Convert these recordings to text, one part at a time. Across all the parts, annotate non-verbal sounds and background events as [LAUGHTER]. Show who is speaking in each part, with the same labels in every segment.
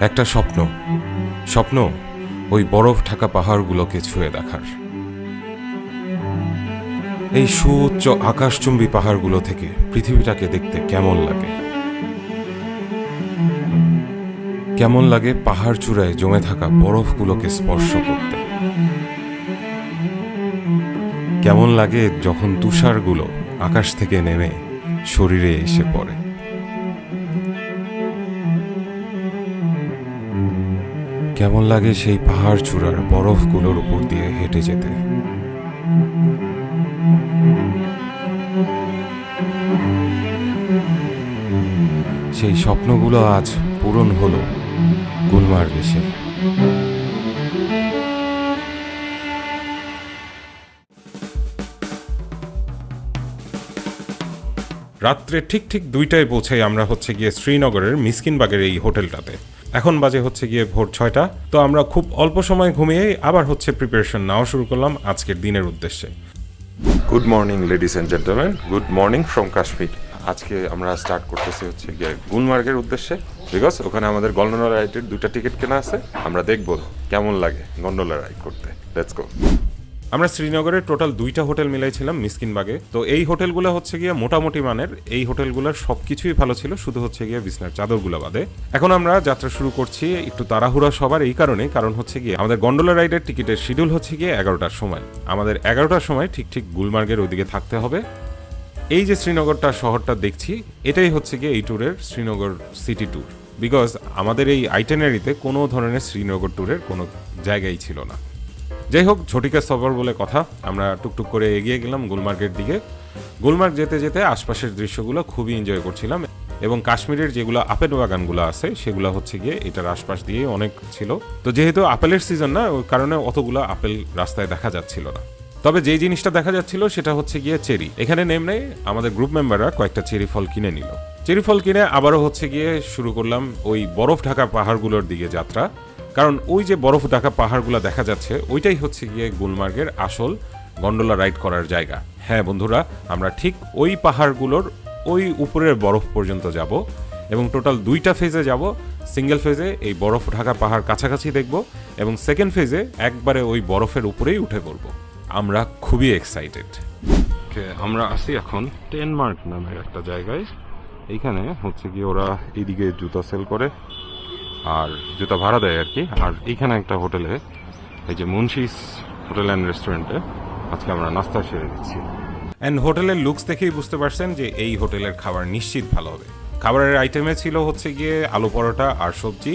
Speaker 1: একটা স্বপ্ন। স্বপ্ন ওই বরফ ঢাকা পাহাড়গুলোকে ছুঁয়ে দেখার। এই সুউচ্চ আকাশচুম্বী পাহাড়গুলো থেকে পৃথিবীটাকে দেখতে কেমন লাগে? কেমন লাগে পাহাড় চূড়ায় জমে থাকা বরফগুলোকে স্পর্শ করতে? কেমন লাগে যখন তুষারগুলো আকাশ থেকে নেমে শরীরে এসে পড়ে? কেমন লাগে সেই পাহাড় চূড়ার বরফগুলোর উপর দিয়ে হেঁটে যেতে? সেই স্বপ্নগুলো আজ পূরণ হলো গুলমার্গ এসে রাত্রে ঠিক ঠিক দুইটায় পৌঁছাই আমরা হচ্ছে গিয়ে শ্রীনগরের মিসকিনবাগের এই হোটেলটাতে। এখন বাজে হচ্ছে গিয়ে ভোর ছয়টা। তো আমরা খুব অল্প সময় ঘুমিয়ে আবার হচ্ছে প্রিপারেশন নেওয়া শুরু করলাম আজকের দিনের উদ্দেশ্যে। Good morning ladies and gentleman good morning from Kashmir আজকে আমরা স্টার্ট করতেছি হচ্ছে গিয়ে গুলমার্গের উদ্দেশ্যে। বিকজ ওখানে আমাদের গন্ডোলা রাইডের দুটা টিকিট কেনা আছে। আমরা দেখব কেমন লাগে গন্ডোলা রাইড করতে। লেটস গো আমরা শ্রীনগরের টোটাল দুইটা হোটেল মিলাইছিলাম মিসকিনবাগে। তো এই হোটেলগুলো হচ্ছে গিয়ে মোটামুটি মানের। এই হোটেলগুলোর সব কিছুই ভালো ছিল, শুধু হচ্ছে গিয়ে বিছনার চাদরগুলো বাদে। এখন আমরা যাত্রা শুরু করছি একটু তাড়াহুড়া সবার এই কারণে, কারণ হচ্ছে গিয়ে আমাদের গন্ডোলা রাইডের টিকিটের শিডিউল হচ্ছে গিয়ে এগারোটার সময়। আমাদের এগারোটার সময় ঠিক ঠিক গুলমার্গের ওইদিকে থাকতে হবে। এই যে শ্রীনগরটা শহরটা দেখছি, এটাই হচ্ছে গিয়ে এই ট্যুরের শ্রীনগর সিটি ট্যুর বিকজ আমাদের এই আইটেনারিতে কোনো ধরনের শ্রীনগর ট্যুরের কোনো জায়গাই ছিল না। যাই হোক ঝটিকা সফর বলে কথা। আমরা টুকটুক করে এগিয়ে গেলাম গুলমার্গের দিকে। গুলমার্গ যেতে যেতে আশপাশের দৃশ্যগুলো খুবই এনজয় করছিলাম এবং কাশ্মীরের যেগুলো আপেল বাগানগুলো আছে, সেগুলো হচ্ছে গিয়ে এটার আশপাশ দিয়ে অনেক ছিল। তো যেহেতু আপেলের সিজন না, ওই কারণে অতগুলো আপেল রাস্তায় দেখা যাচ্ছিল না। তবে যেই জিনিসটা দেখা যাচ্ছিল, সেটা হচ্ছে গিয়ে চেরি। এখানে নেমনে আমাদের গ্রুপ মেম্বাররা কয়েকটা চেরি ফল কিনে নিল। চেরি ফল কিনে আবারও হচ্ছে গিয়ে শুরু করলাম ওই বরফ ঢাকা পাহাড়গুলোর দিকে যাত্রা। কারণ ওই যে বরফ ঢাকা পাহাড়গুলো দেখা যাচ্ছে, ওইটাই হচ্ছে গিয়ে গুলমার্গের আসল গন্ডোলা রাইড করার জায়গা। হ্যাঁ বন্ধুরা, আমরা ঠিক ওই পাহাড়গুলোর ওই উপরের বরফ পর্যন্ত যাব এবং টোটাল দুইটা ফেজে যাব। সিঙ্গেল ফেজে এই বরফ ঢাকা পাহাড় কাছাকাছি দেখব এবং সেকেন্ড ফেজে একবারে ওই বরফের উপরেই উঠে পড়ব। আমরা খুবই এক্সাইটেড আমরা আছি এখন টেনমার্ক নামের একটা জায়গায়। এইখানে হচ্ছে কি ওরা এইদিকে জুতা সেল করে। আর জুতা ভাড়া দেয় আর কি। আর এখানে একটা হোটেলে, এই যে মুন্সিস হোটেল অ্যান্ড রেস্টুরেন্টে আজকে আমরা নাস্তা সেরে দিচ্ছি অ্যান্ড হোটেলের লুকস দেখেই বুঝতে পারছেন যে এই হোটেলের খাবার নিশ্চিত ভালো হবে। খাবারের আইটেমে ছিল হচ্ছে গিয়ে আলু পরোটা আর সবজি,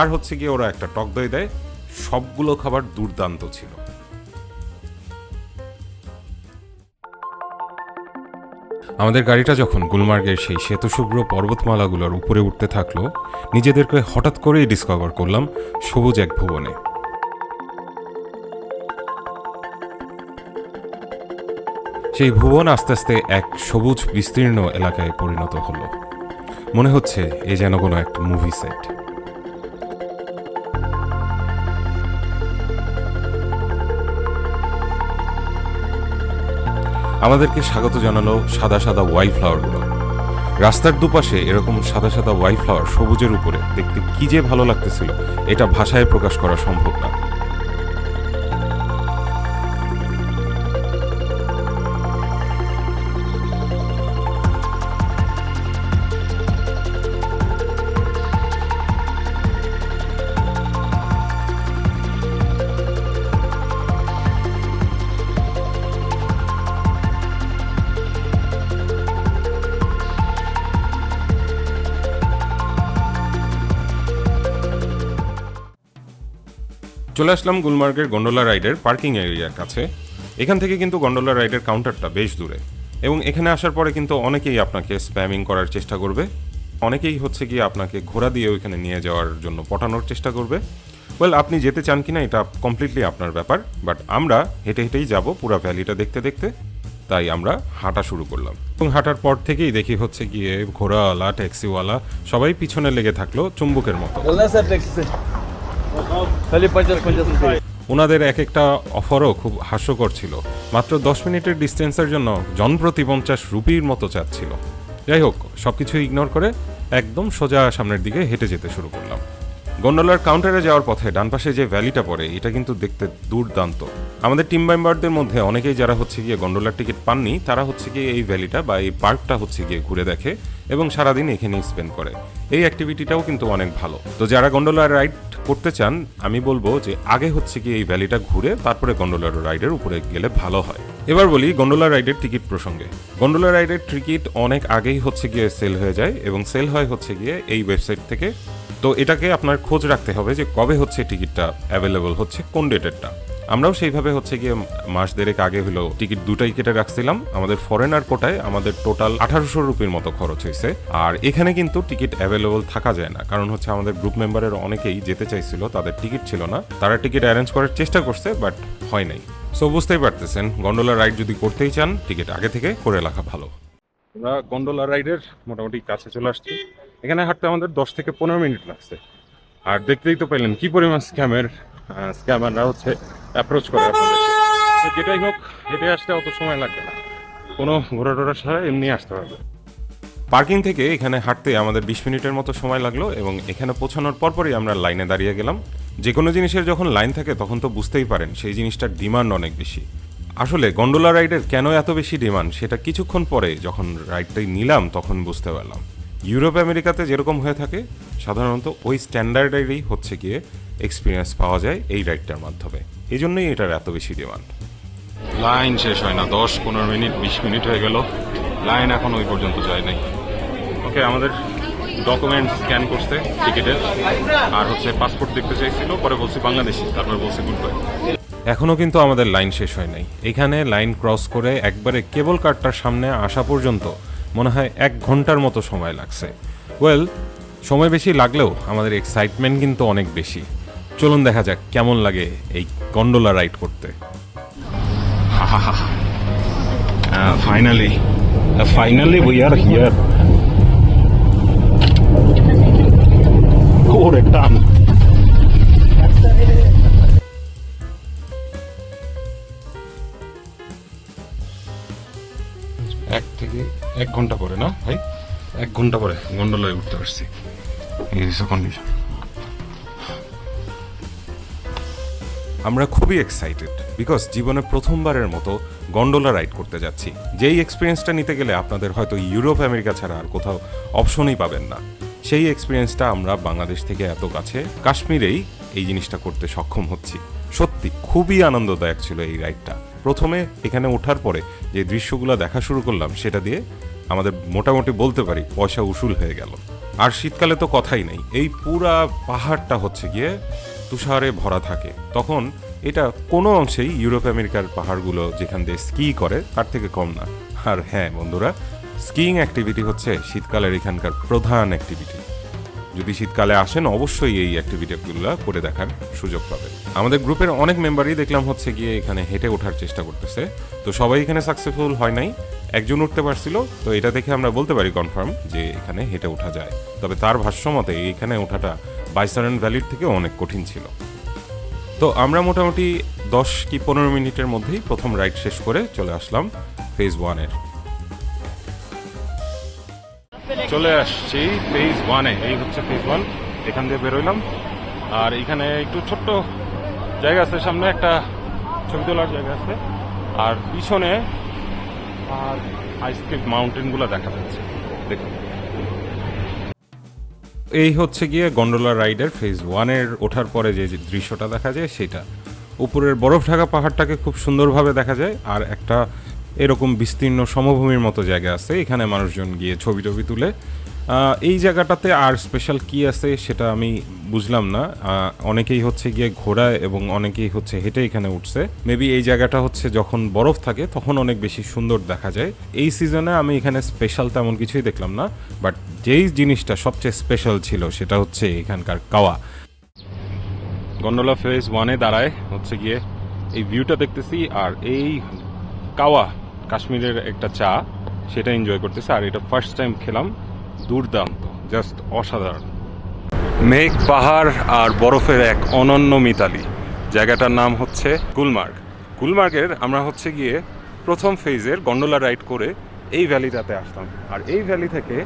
Speaker 1: আর হচ্ছে গিয়ে ওরা একটা টক দই দেয়। সবগুলো খাবার দুর্দান্ত ছিল। আমাদের গাড়িটা যখন গুলমার্গের সেই শ্বেতশুভ্র পর্বতমালাগুলোর উপরে উঠতে থাকল, নিজেদেরকে হঠাৎ করেই ডিসকভার করলাম সবুজ এক ভুবনে। সেই ভুবন আস্তে আস্তে এক সবুজ বিস্তীর্ণ এলাকায় পরিণত হলো। মনে হচ্ছে এ যেন কোনো একটা মুভি সেট আমাদেরকে স্বাগত জানালো সাদা সাদা ওয়াইল্ড ফ্লাওয়ারগুলো রাস্তার দুপাশে এরকম সাদা সাদা ওয়াই ফ্লাওয়ার সবুজের উপরে দেখতে কি যে ভালো লাগতেছিল, এটা ভাষায় প্রকাশ করা সম্ভব না। চলে আসলাম গুলমার্গের গন্ডোলা রাইডের পার্কিং এরিয়ার কাছে। এখান থেকে কিন্তু গন্ডোলা রাইডের কাউন্টারটা বেশ দূরে। এবং এখানে আসার পরে কিন্তু অনেকেই আপনাকে স্প্যামিং করার চেষ্টা করবে। অনেকেই হচ্ছে গিয়ে আপনাকে ঘোড়া দিয়ে ওইখানে নিয়ে যাওয়ার জন্য পটানোর চেষ্টা করবে। ওয়েল আপনি যেতে চান কিনা এটা কমপ্লিটলি আপনার ব্যাপার বাট আমরা হেঁটে হেঁটেই যাব পুরো ভ্যালিটা দেখতে দেখতে। তাই আমরা হাঁটা শুরু করলাম। এবং হাঁটার পর থেকেই দেখি হচ্ছে গিয়ে ঘোড়াওয়ালা ট্যাক্সিওয়ালা সবাই পিছনে লেগে থাকল চুম্বুকের মতো। ওনাদের এক একটা অফারও খুব হাস্যকর ছিল। মাত্র দশ মিনিটের ডিস্টেন্সের জন্য জনপ্রতি পঞ্চাশ রুপির মতো চাচ্ছিল যাই হোক সব কিছু ইগনোর করে একদম সোজা সামনের দিকে হেঁটে যেতে শুরু করলাম। গন্ডোলার কাউন্টারে যাওয়ার পথে ডান পাশে যে ভ্যালিটা পড়ে, এটা কিন্তু দেখতে দুর্দান্ত। আমাদের টিম মেম্বারদের মধ্যে অনেকেই যারা হচ্ছে গিয়ে গন্ডোলার টিকিট পাননি, তারা হচ্ছে গিয়ে এই ভ্যালিটা বা এই পার্কটা হচ্ছে গিয়ে ঘুরে দেখে এবং সারাদিন এখানেই স্পেন্ড করে। এই অ্যাক্টিভিটিটাও কিন্তু অনেক ভালো। তো যারা গন্ডোলার রাইড করতে চান, আমি বলব যে আগে হচ্ছে কি এই ভ্যালিটা ঘুরে তারপরে গন্ডোলার রাইডের উপরে গেলে ভালো হয়। এবার বলি গন্ডোলা রাইডের টিকিট প্রসঙ্গে। গন্ডোলা রাইডের টিকিট অনেক আগেই হচ্ছে গিয়ে সেল হয়ে যায় এবং সেল হয় হচ্ছে গিয়ে এই ওয়েবসাইট থেকে। তো এটাকে আপনার খোঁজ রাখতে হবে যে কবে হচ্ছে টিকিটটা অ্যাভেলেবল হচ্ছে, কোন ডেটেরটা আমরাও সেইভাবে হচ্ছে গিয়ে মাস দেড়েক আগে হলো টিকিট দুটাই কেটে রাখছিলাম। আমাদের ফরেনার কোটায় আমাদের টোটাল আঠারোশো রুপির মতো খরচ হয়েছে। আর এখানে কিন্তু টিকিট অ্যাভেলেবল থাকা যায় না। কারণ হচ্ছে আমাদের গ্রুপ মেম্বারের অনেকেই যেতে চাইছিল, তাদের টিকিট ছিল না। তারা টিকিট অ্যারেঞ্জ করার চেষ্টা করছে বাট হয় নাই। সো বুঝতেই পারতেছেন গন্ডোলা রাইড যদি করতেই চান, টিকিট আগে থেকে করে রাখা ভালো। আমরা গন্ডোলা রাইডের মোটামুটি কাছে চলে আসছি। এখানে হাঁটতে আমাদের দশ থেকে পনেরো মিনিট লাগছে। আর দেখতেই তো পেলেন কি পরিমাণ স্ক্যামের স্ক্যামাররা হচ্ছে। অ্যাপ্রোচ করে আপনাদেরকে তো যেটাই হোক, হেঁটে আসতে অত সময় লাগবে না। কোনো ঘোরা টোরা ছাড়া এমনি আসতে পারবে পার্কিং থেকে এখানে হাঁটতে আমাদের বিশ মিনিটের মতো সময় লাগল এবং এখানে পৌঁছানোর পরপরই আমরা লাইনে দাঁড়িয়ে গেলাম। যে কোনো জিনিসের যখন লাইন থাকে, তখন তো বুঝতেই পারেন সেই জিনিসটার ডিমান্ড অনেক বেশি। আসলে গন্ডোলা রাইডের কেন এত বেশি ডিমান্ড, সেটা কিছুক্ষণ পরে যখন রাইডটাই নিলাম, তখন বুঝতে পারলাম। ইউরোপ, আমেরিকাতে যেরকম হয়ে থাকে, সাধারণত ওই স্ট্যান্ডার্ডেরই হচ্ছে গিয়ে এক্সপিরিয়েন্স পাওয়া যায় এই রাইডটার মাধ্যমে। এই জন্যই এটার এত বেশি ডিমান্ড লাইন শেষ হয় না দশ পনেরো মিনিট বিশ মিনিট হয়ে গেল। লাইন এখন ওই পর্যন্ত যায় নাই। ওকে আমাদের ডকুমেন্ট স্ক্যান করছে টিকিটের আর হচ্ছে পাসপোর্ট দেখতে চাইছিল পরে বলছি বাংলাদেশি তারপর বলছি গুড বাই এখনও কিন্তু আমাদের লাইন শেষ হয় নাই। এখানে লাইন ক্রস করে একবারে কেবল কারটার সামনে আসা পর্যন্ত মনে হয় এক ঘণ্টার মতো সময় লাগছে। ওয়েল সময় বেশি লাগলেও আমাদের এক্সাইটমেন্ট কিন্তু অনেক বেশি। চলুন দেখা যাক কেমন লাগে এই গন্ডোলা রাইড করতে। Finally finally we are here ওরে টান এক থেকে এক ঘণ্টা পরে না ভাই? এক ঘণ্টা পরে গন্ডোলায় উঠতে পারছি। এই কন্ডিশন আমরা খুবই এক্সাইটেড বিকজ জীবনে প্রথমবারের মতো গন্ডোলা রাইড করতে যাচ্ছি। যেই এক্সপিরিয়েন্সটা নিতে গেলে আপনাদের হয়তো ইউরোপ আমেরিকা ছাড়া আর কোথাও অপশনই পাবেন না। সেই এক্সপিরিয়েন্সটা আমরা বাংলাদেশ থেকে এত কাছে কাশ্মীরেই এই জিনিসটা করতে সক্ষম হচ্ছি। সত্যি খুবই আনন্দদায়ক ছিল এই রাইডটা প্রথমে এখানে ওঠার পরে যে দৃশ্যগুলো দেখা শুরু করলাম সেটা দিয়ে আমাদের মোটামুটি বলতে পারি পয়সা উসুল হয়ে গেল। আর শীতকালে তো কথাই নেই। এই পুরা পাহাড়টা হচ্ছে গিয়ে তুষারে ভরা থাকে। তখন এটা কোনো অংশেই ইউরোপ আমেরিকার পাহাড়গুলো যেখান দিয়ে স্কি করে, তার থেকে কম না। আর হ্যাঁ বন্ধুরা, স্কিইং অ্যাক্টিভিটি হচ্ছে শীতকালের এখানকার প্রধান অ্যাক্টিভিটি। যদি শীতকালে আসেন, অবশ্যই এই অ্যাক্টিভিটিগুলো করে দেখার সুযোগ পাবেন। আমাদের গ্রুপের অনেক মেম্বারই দেখলাম হচ্ছে গিয়ে এখানে হেঁটে ওঠার চেষ্টা করতেছে। তো সবাই এখানে সাকসেসফুল হয় নাই। একজন উঠতে পারছিল। তো এটা দেখে আমরা বলতে পারি কনফার্ম যে এখানে হেঁটে ওঠা যায়। তবে তার ভাষ্য মতে এখানে ওঠাটা বাইসারেন ভ্যালির থেকে অনেক কঠিন ছিল। তো আমরা মোটামুটি দশ কি পনেরো মিনিটের মধ্যেই প্রথম রাইড শেষ করে চলে আসলাম ফেজ ওয়ানের চলে আসছি ফেজ ওয়ানে এই হচ্ছে ফেজ ওয়ান এখান দিয়ে বেরোইলাম আর এখানে একটু ছোট্ট জায়গা আছে, সামনে একটা ছবি তোলার জায়গা আছে। আর পিছনে আর আইসক্রিম মাউন্টেনগুলো দেখা যাচ্ছে। দেখুন। এই হচ্ছে গিয়ে গন্ডোলা রাইডের ফেজ ওয়ানের ওঠার পরে যে দৃশ্যটা দেখা যায়, সেটা। উপরের বরফ ঢাকা পাহাড়টাকে খুব সুন্দরভাবে দেখা যায়, আর একটা এরকম বিস্তীর্ণ সমভূমির মতো জায়গা আছে। এখানে মানুষজন গিয়ে ছবি টবি তুলে এই জায়গাটাতে আর স্পেশাল কি আছে সেটা আমি বুঝলাম না। অনেকেই হচ্ছে গিয়ে ঘোড়ায় এবং অনেকেই হচ্ছে হেঁটে এখানে উঠছে। মেবি এই জায়গাটা হচ্ছে যখন বরফ থাকে তখন অনেক বেশি সুন্দর দেখা যায়। এই সিজনে আমি এখানে স্পেশাল তেমন কিছুই দেখলাম না বাট যেই জিনিসটা সবচেয়ে স্পেশাল ছিল সেটা হচ্ছে এখানকার কাওয়া। গন্ডোলা ফেজ ওয়ানে দাঁড়ায় হচ্ছে গিয়ে এই ভিউটা দেখতেছি আর এই কাওয়া কাশ্মীরের একটা চা, সেটা এনজয় করতেছে। আর এটা ফার্স্ট টাইম খেলাম দুর্দান্ত জাস্ট অসাধারণ। মেঘ, পাহাড় আর বরফের এক অনন্য মিতালি। জায়গাটার নাম হচ্ছে গুলমার্গ। গুলমার্গের আমরা হচ্ছে গিয়ে প্রথম ফেজের গন্ডোলা রাইড করে এই ভ্যালিটাতে আসলাম আর এই ভ্যালি থেকে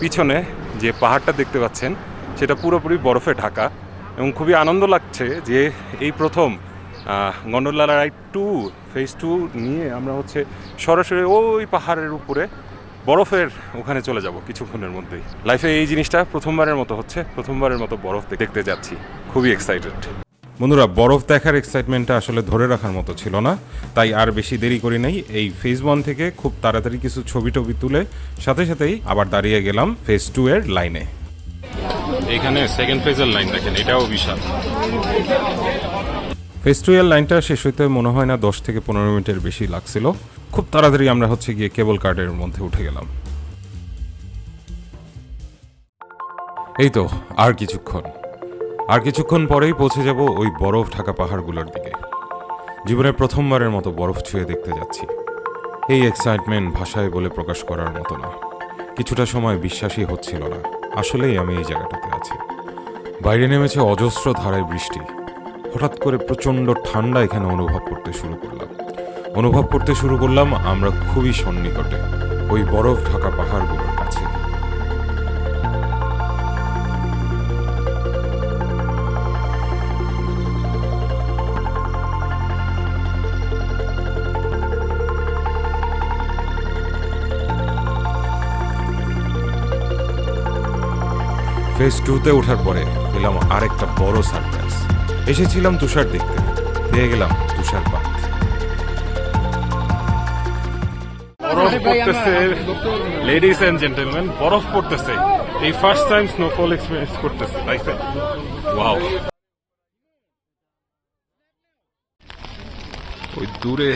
Speaker 1: পিছনে যে পাহাড়টা দেখতে পাচ্ছেন, সেটা পুরোপুরি বরফে ঢাকা। এবং খুবই আনন্দ লাগছে যে এই প্রথম gondola ride two phase two নিয়ে আমরা হচ্ছে সরাসরি ওই পাহাড়ের উপরে বরফের ওখানে চলে যাব কিছুক্ষণের মধ্যেই। লাইফে এই জিনিসটা প্রথমবারের মতো হচ্ছে প্রথমবারের মতো বরফ দেখতে যাচ্ছি। খুবই এক্সাইটেড বন্ধুরা বরফ দেখার এক্সাইটমেন্টটা আসলে ধরে রাখার মতো ছিল না তাই আর বেশি দেরি করি নাই। এই ফেজ ওয়ান থেকে খুব তাড়াতাড়ি কিছু ছবি টবি তুলে সাথে সাথেই আবার দাঁড়িয়ে গেলাম ফেজ টু এর লাইনে এখানে সেকেন্ড ফেজের লাইন দেখেন এটাও বিশাল। এর লাইনটা শেষ হইতে মনে হয় না দশ থেকে পনেরো মিনিটের বেশি লাগছিল। খুব তাড়াতাড়ি আমরা হচ্ছে গিয়ে কেবল কার্ডের মধ্যে উঠে গেলাম। এই তো, আর কিছুক্ষণ। আর কিছুক্ষণ পরেই পৌঁছে যাব ওই বরফ ঢাকা পাহাড়গুলোর দিকে। জীবনে প্রথমবারের মতো বরফ ছুঁয়ে দেখতে যাচ্ছি। এই এক্সাইটমেন্ট ভাষায় বলে প্রকাশ করার মতো না। কিছুটা সময় বিশ্বাসই হচ্ছিল না। আসলেই আমি এই জায়গাটাতে আছি। বাইরে নেমেছে অজস্র ধারায় বৃষ্টি। হঠাৎ করে প্রচণ্ড ঠান্ডা এখানে অনুভব করতে শুরু করলাম। অনুভব করতে শুরু করলাম আমরা খুবই সন্নিকটে, ওই বরফ ঢাকা পাহাড়গুলোর কাছে। টুতে ওঠার পরে পেলাম আরেকটা বড় সারপ্রাইজ এসেছিলাম তুষার দেখতে। পেয়ে গেলাম তুষারপাত বরফ পড়তেছে লেডিস এন্ড জেন্টলম্যান বরফ পড়তেছে। এই ফার্স্ট টাইম স্নোফল এক্সপিরিয়েন্স করতেছে লাইফে ওয়াও ওই দূরে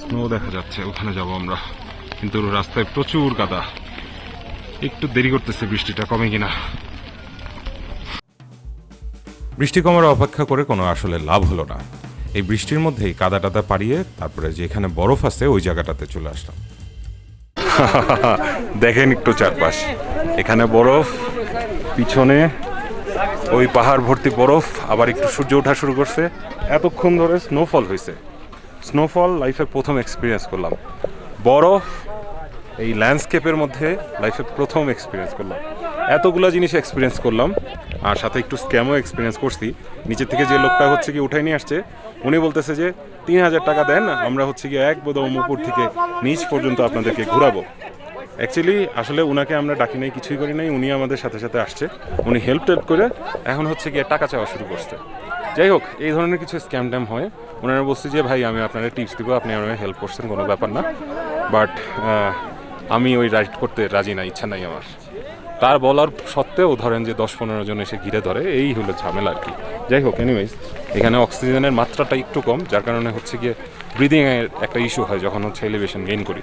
Speaker 1: স্নো দেখা যাচ্ছে ওখানে যাব আমরা। কিন্তু রাস্তায় প্রচুর কাদা একটু দেরি করতেছে বৃষ্টিটা কমে কিনা। বৃষ্টি কমার অপেক্ষা করে কোনো আসলে লাভ হলো না। এই বৃষ্টির মধ্যেই কাদা টাদা পাড়িয়ে তারপরে যেখানে বরফ আছে ওই জায়গাটাতে চলে আসলাম। [LAUGHS] দেখেন একটু চারপাশ। এখানে বরফ, পিছনে ওই পাহাড় ভর্তি বরফ, আবার একটু সূর্য ওঠা শুরু করছে। এতক্ষণ ধরে স্নোফল হয়েছে। স্নোফল লাইফের প্রথম এক্সপিরিয়েন্স করলাম। বরফ, এই ল্যান্ডস্কেপের মধ্যে লাইফের প্রথম এক্সপিরিয়েন্স করলাম। এতগুলো জিনিস এক্সপিরিয়েন্স করলাম, আর সাথে একটু স্ক্যামও এক্সপিরিয়েন্স করছি। নিচের থেকে যে লোকটা হচ্ছে কি উঠাই নিয়ে আসছে, উনি বলতেছে যে, তিন হাজার টাকা দেন, আমরা হচ্ছে কি এক বোধম উপর থেকে নিচ পর্যন্ত আপনাদেরকে ঘুরাবো। অ্যাকচুয়ালি আসলে উনাকে আমরা ডাকি নাই, কিছুই করি নাই, উনি আমাদের সাথে সাথে আসছে। উনি হেল্প টেল্প করে এখন হচ্ছে গিয়ে টাকা চাওয়া শুরু করছে। যাই হোক, এই ধরনের কিছু স্ক্যাম ট্যাম হয়। ওনারা বলছে যে, ভাই, আমি আপনারা টিপস দিব, আপনি আমাকে হেল্প করছেন, কোনো ব্যাপার না। বাট আমি ওই রাইড করতে রাজি না ইচ্ছা নাই আমার। তার বলার সত্ত্বেও ধরেন যে দশ পনেরো জন এসে ঘিরে ধরে, এই হলো ঝামেলা আর কি। যাই হোক এনিওয়েজ এখানে অক্সিজেনের মাত্রাটা একটু কম, যার কারণে হচ্ছে গিয়ে ব্রিদিং এর একটা ইস্যু হয় যখন হচ্ছে এলিভেশন গেইন করি।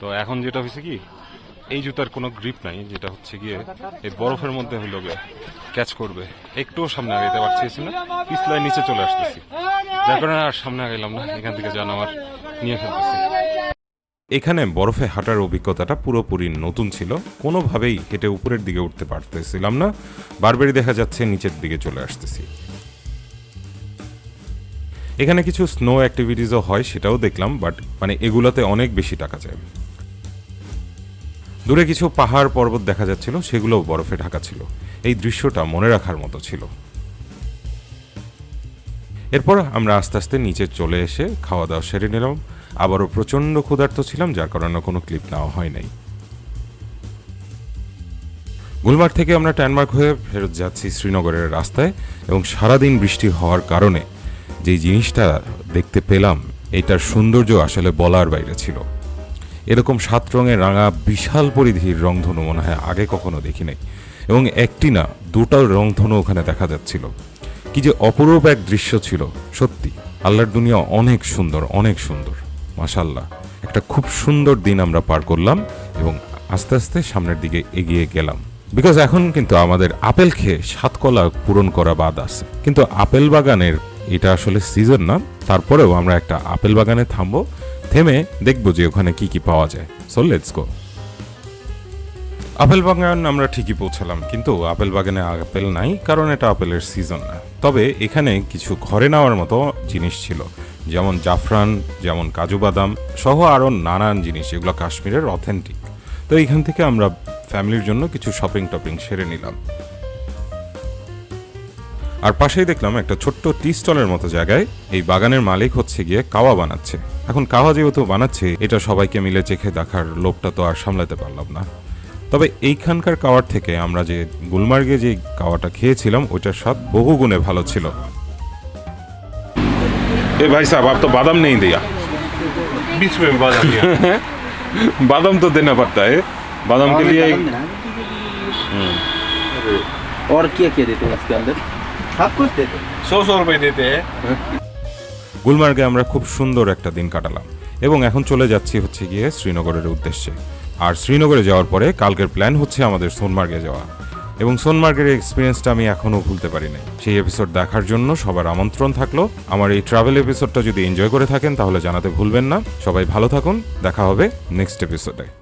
Speaker 1: তো এখন যেটা হয়েছে কি, এই জুতার কোনো গ্রিপ নাই, যেটা হচ্ছে গিয়ে এই বরফের মধ্যে হলো গিয়ে ক্যাচ করবে। একটুও সামনে আগাইতে পারছি না, পিছলায় নিচে চলে আসতেছি। যার কারণে আর সামনে আগাইলাম না, এখান থেকে যান আমার, নিয়ে ফেলতেছি। এখানে বরফে হাঁটার অভিজ্ঞতাটা পুরোপুরি নতুন ছিল। কোনোভাবেই হেঁটে উপরের দিকে উঠতে পারতেছিলাম না। বারবারই দেখা যাচ্ছে নিচের দিকে চলে আসতেছি। এখানে কিছু স্নো অ্যাক্টিভিটিসও হয় সেটাও দেখলাম বাট মানে এগুলোতে অনেক বেশি টাকা যায় দূরে কিছু পাহাড় পর্বত দেখা যাচ্ছিল, সেগুলোও বরফে ঢাকা ছিল। এই দৃশ্যটা মনে রাখার মতো ছিল। এরপর আমরা আস্তে আস্তে নিচে চলে এসে খাওয়া দাওয়া সেরে নিলাম। আবারও প্রচণ্ড ক্ষুধার্ত ছিলাম, যার কারণে কোনো ক্লিপ নেওয়া হয় নাই। গুলমার্গ থেকে আমরা ট্যানমার্ক হয়ে ফেরত যাচ্ছি শ্রীনগরের রাস্তায় এবং সারাদিন বৃষ্টি হওয়ার কারণে যে জিনিসটা দেখতে পেলাম, এটার সৌন্দর্য আসলে বলার বাইরে ছিল। এরকম সাত রঙের রাঙা বিশাল পরিধির রংধনু মনে হয় আগে কখনো দেখি নাই এবং একটি না দুটো রংধনু ওখানে দেখা যাচ্ছিল। কি যে অপরূপ এক দৃশ্য ছিল, সত্যি। আল্লাহর দুনিয়া অনেক সুন্দর অনেক সুন্দর। মাশাল্লাহ একটা খুব সুন্দর দিন আমরা পার করলাম এবং আস্তে আস্তে সামনের দিকে এগিয়ে গেলাম। বিকজ এখন কিন্তু আমাদের আপেল খেয়ে সাতকলা পূরণ করা বাদ আছে। কিন্তু আপেল বাগানের এটা আসলে সিজন না, তারপরেও আমরা একটা আপেল বাগানে থামবো, থেমে দেখব যে ওখানে কি কি পাওয়া যায়। সো লেটস গো আপেল বাগান আমরা ঠিকই পৌঁছালাম, কিন্তু আপেল বাগানে আপেল নাই, কারণ এটা আপেলের সিজন না। তবে এখানে কিছু ঘরে নেওয়ার মতো জিনিস ছিল। যেমন জাফরান, যেমন কাজু বাদাম সহ আরও নানান জিনিস, এগুলো কাশ্মীরের অথেন্টিক তো এইখান থেকে আমরা ফ্যামিলির জন্য কিছু শপিং টপিং সেরে নিলাম। আর পাশেই দেখলাম একটা ছোট্ট টি স্টলের মতো জায়গায় এই বাগানের মালিক হচ্ছে গিয়ে কাওয়া বানাচ্ছে। এখন কাওয়া যেহেতু বানাচ্ছে, এটা সবাইকে মিলে চেখে দেখার লোভটা তো আর সামলাতে পারলাম না। তবে এইখানকার কাওয়ার থেকে আমরা যে গুলমার্গে যে কাওয়াটা খেয়েছিলাম, ওইটার স্বাদ বহু গুণে ভালো ছিল। এ ভাই সাহেব আপ তো বাদাম নেই দিয়া
Speaker 2: बीच में बादाम दिया
Speaker 1: बादाम तो देना पड़ता है बादाम के लिए
Speaker 3: और क्या क्या देते हैं इसके अंदर सब कुछ देते हैं
Speaker 2: सौ सौ रुपए देते हैं
Speaker 1: গুলমার্গে আমরা খুব সুন্দর একটা দিন কাটালাম এবং এখন চলে যাচ্ছি হচ্ছে গিয়ে শ্রীনগরের উদ্দেশ্যে আর শ্রীনগরে যাওয়ার পরে কালকের প্ল্যান হচ্ছে আমাদের সোনমার্গে যাওয়া এবং সোনমার্গের এক্সপিরিয়েন্সটা আমি এখনও ভুলতে পারি নাই সেই এপিসোড দেখার জন্য সবার আমন্ত্রণ থাকল। আমার এই ট্রাভেল এপিসোডটা যদি এনজয় করে থাকেন, তাহলে জানাতে ভুলবেন না। সবাই ভালো থাকুন। দেখা হবে নেক্সট এপিসোডে